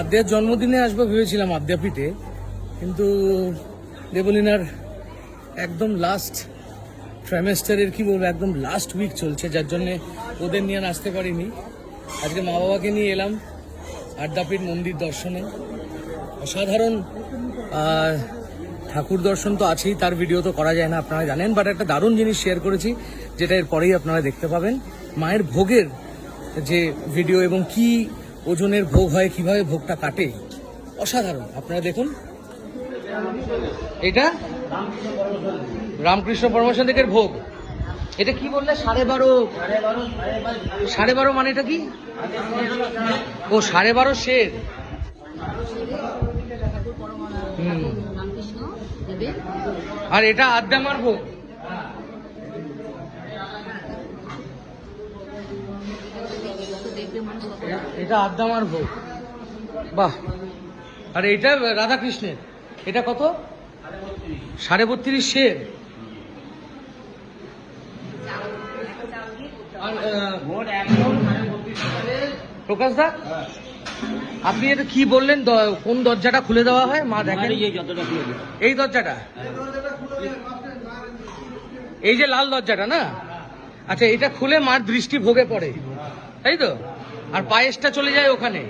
আদ্যার জন্মদিনে আসব ভেবেছিলাম আদ্যাপীঠে কিন্তু দেবলিনার একদম লাস্ট ট্রাইমেস্টারের কি বলব, একদম লাস্ট উইক চলছে, যার জন্যে ওদের নিয়ে আসতে পারিনি। আজকে মা বাবাকে নিয়ে এলাম আদ্যাপীঠ মন্দির দর্শনে। অসাধারণ ঠাকুর দর্শন তো আছেই, তার ভিডিও তো করা যায় না, আপনারা জানেন বাট একটা দারুণ জিনিস শেয়ার করেছি, যেটা এর পরেই আপনারা দেখতে পাবেন। মায়ের ভোগের যে ভিডিও এবং কি ওজনের ভোগ হয় কীভাবে ভোগটা কাটে? অসাধারণ। আপনারা দেখুন। এটা রামকৃষ্ণ পরমশান্তিকের ভোগ। এটা কি বললে? সাড়ে বারো। সাড়ে বারো মানে এটা কি? ও সাড়ে বারো শের। আর এটা আদ্যামার ভোগ তো দেখবে মানুষ কত এটা আদ্যামার ভোগ। বাহ। আর এটা রাধাকৃষ্ণের। এটা কত? সাড়ে বত্রিশ শের প্রকাশ দা আপনি এটা কি বললেন? কোন দরজাটা খুলে দেওয়া হয়? মা দেখেন। এই দরজাটা? এই যে লাল দরজাটা না? আচ্ছা এটা খুলে মার দৃষ্টি ভোগে পড়ে। তাই তো? আর পায়েসটা চলে যায় ওখানে,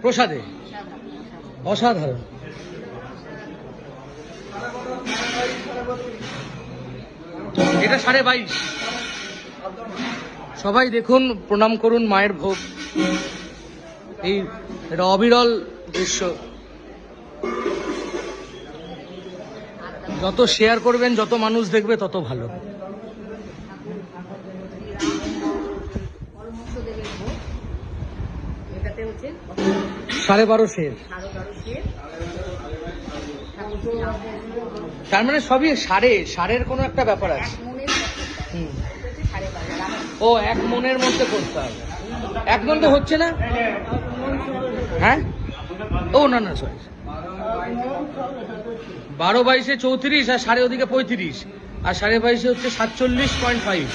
প্রসাদে। অসাধারণ। এটা সাড়ে বাইশ। সবাই দেখুন, প্রণাম করুন, মায়ের ভোগ। এই, এটা অবিরল দৃশ্য। যত শেয়ার করবেন, যত মানুষ দেখবে, তত ভালো। হচ্ছে সাড়ে বারো শের তার মানে সবই সাড়ে সাড়ের কোনো একটা ব্যাপার আছে। ও এক মনের মধ্যে করতে হবে। এক মন তো হচ্ছে না? হ্যাঁ? ও না না সরি বারো বাইশে চৌত্রিশ আর সাড়ে ওদিকে পঁয়ত্রিশ। আর সাড়ে বাইশে হচ্ছে সাতচল্লিশ পয়েন্ট ফাইভ।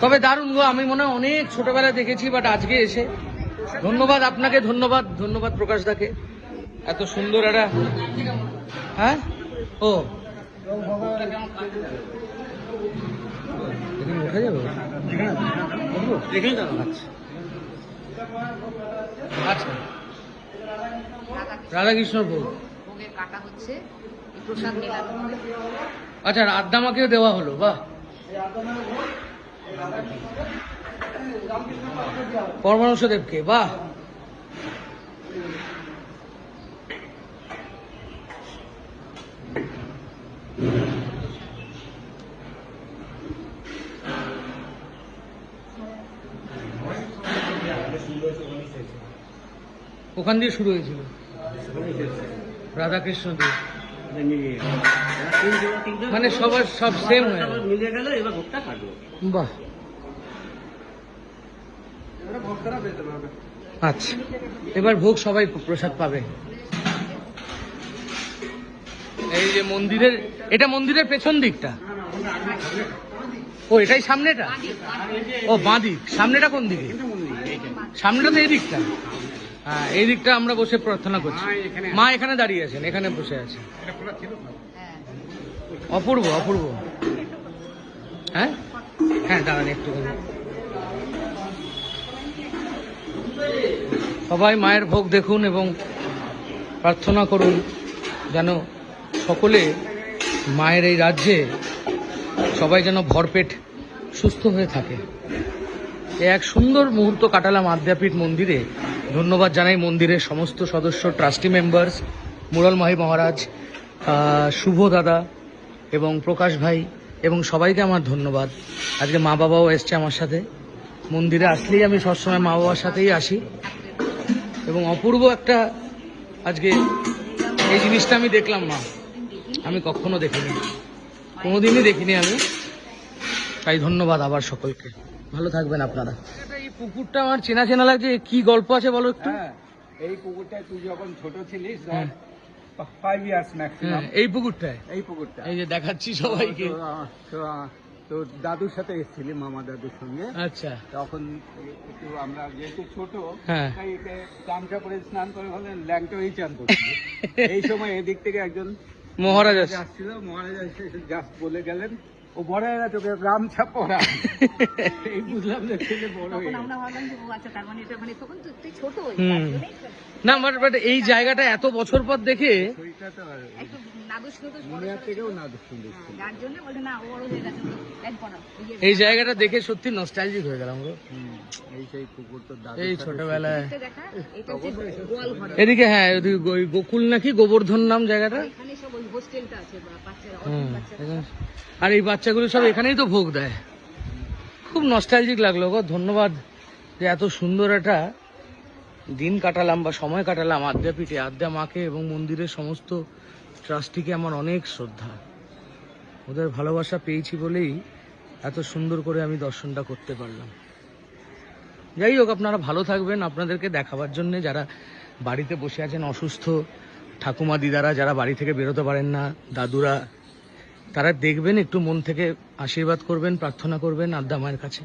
তবে দারুণ গো আমি মনে হয় অনেক ছোটবেলায় দেখেছি বাট আজকে এসে। ধন্যবাদ আপনাকে ধন্যবাদ ধন্যবাদ প্রকাশ দাকে। এত সুন্দর একটা হ্যাঁ? ও। যাবে? আচ্ছা। আচ্ছা। রাধাকৃষ্ণ ভোগ কাটা হচ্ছে। মেলানো হবে আচ্ছা আদ্দামাকেও দেওয়া হলো, বাহ। দেবকে, বাহ। ওখান দিয়ে শুরু হয়েছিল। রাধাকৃষ্ণ দেব মানে সবার সব সেম হয়ে মিলে গেল এবার ভোগটা কাটবো। বাহ। আচ্ছা এবার ভোগ সবাই প্রসাদ পাবে। এই যে মন্দিরের এটা মন্দিরের পেছন দিকটা? ও এটাই সামনেটা? ও বাঁ দিক। সামনেটা কোন দিকে? সামনেটা তো এই দিকটা। হ্যাঁ এই দিকটা আমরা বসে প্রার্থনা করছি। মা এখানে দাঁড়িয়ে আছেন এখানে বসে আছে। হ্যাঁ অপূর্ব অপূর্ব। হ্যাঁ? হ্যাঁ দাঁড়ান একটু। সবাই মায়ের ভোগ দেখুন এবং প্রার্থনা করুন যেন সকলে মায়ের এই রাজ্যে সবাই যেন ভরপেট সুস্থ হয়ে থাকে। এক সুন্দর মুহূর্ত কাটালাম আদ্যাপীঠ মন্দিরে। ধন্যবাদ জানাই মন্দিরের সমস্ত সদস্য ট্রাস্টি মেম্বার্স মুরাল মাহি মহারাজ শুভ দাদা এবং প্রকাশ ভাই এবং সবাইকে আমার ধন্যবাদ। আজকে মা বাবাও এসছে আমার সাথে। মন্দিরে আসলেই আমি সবসময় মা বাবার সাথেই আসি। এবং অপূর্ব একটা আজকে এই জিনিসটা আমি দেখলাম, মা। আমি কখনো দেখিনি। কোনোদিনই দেখিনি আমি। তাই ধন্যবাদ আবার সকলকে। ভালো থাকবেন আপনারা। পুকুরটা আমার চেনা চেনা লাগছে কি গল্প আছে বলো একটু? হ্যাঁ এই পুকুরটায় তুই যখন ছোট ছিলিস। ফাইভ ইয়ার্স হ্যাঁ, ম্যাক্সিমাম এই পুকুরটায়? এই পুকুরটা এই যে দেখাচ্ছি সবাইকে। তো, দাদুর সাথে এসেছিলি মামা দাদুর সঙ্গে। আচ্ছা। তখন একটু আমরা যেহেতু ছোট হ্যাঁ। তাই গামছা পরে স্নান করে বললেন ল্যাংটা হয়ে চান এই সময় এদিক থেকে একজন মহারাজ আসছিল মহারাজ এসে জাস্ট বলে গেলেন ও বড় হয়ে গেছে ওকে গামছা পরা এই বুঝলাম যে ছেলে বড় হয়ে আমরা ভাবলাম যে ও আচ্ছা তার মানে এটা মানে তখন তুই ছোট না বাট বাট এই জায়গাটা এত বছর পর দেখে এই জায়গাটা দেখে সত্যি নস্টালজিক হয়ে গেলাম গো। এই সেই পুকুর এই ছোটবেলায়। দেখা এটা হচ্ছে গোয়াল ঘর এদিকে হ্যাঁ ওদিকে গোকুল নাকি গোবর্ধন নাম জায়গাটা? আর এই বাচ্চাগুলো সব এখানেই তো ভোগ দেয়। খুব নস্টালজিক লাগল গো ধন্যবাদ যে এত সুন্দর একটা দিন কাটালাম বা সময় কাটালাম আদ্যাপীঠে আদ্যা মাকে এবং মন্দিরের সমস্ত ট্রাস্টিকে আমার অনেক শ্রদ্ধা। ওদের ভালোবাসা পেয়েছি বলেই এত সুন্দর করে আমি দর্শনটা করতে পারলাম। যাই হোক, আপনারা ভালো থাকবেন। আপনাদেরকে দেখাবার জন্য যারা বাড়িতে বসে আছেন, অসুস্থ ঠাকুমা দিদারা, যারা বাড়ি থেকে বেরোতে পারেন না, দাদুরা, তারা দেখবেন, একটু মন থেকে আশীর্বাদ করবেন, প্রার্থনা করবেন আদ্যা মায়ের কাছে।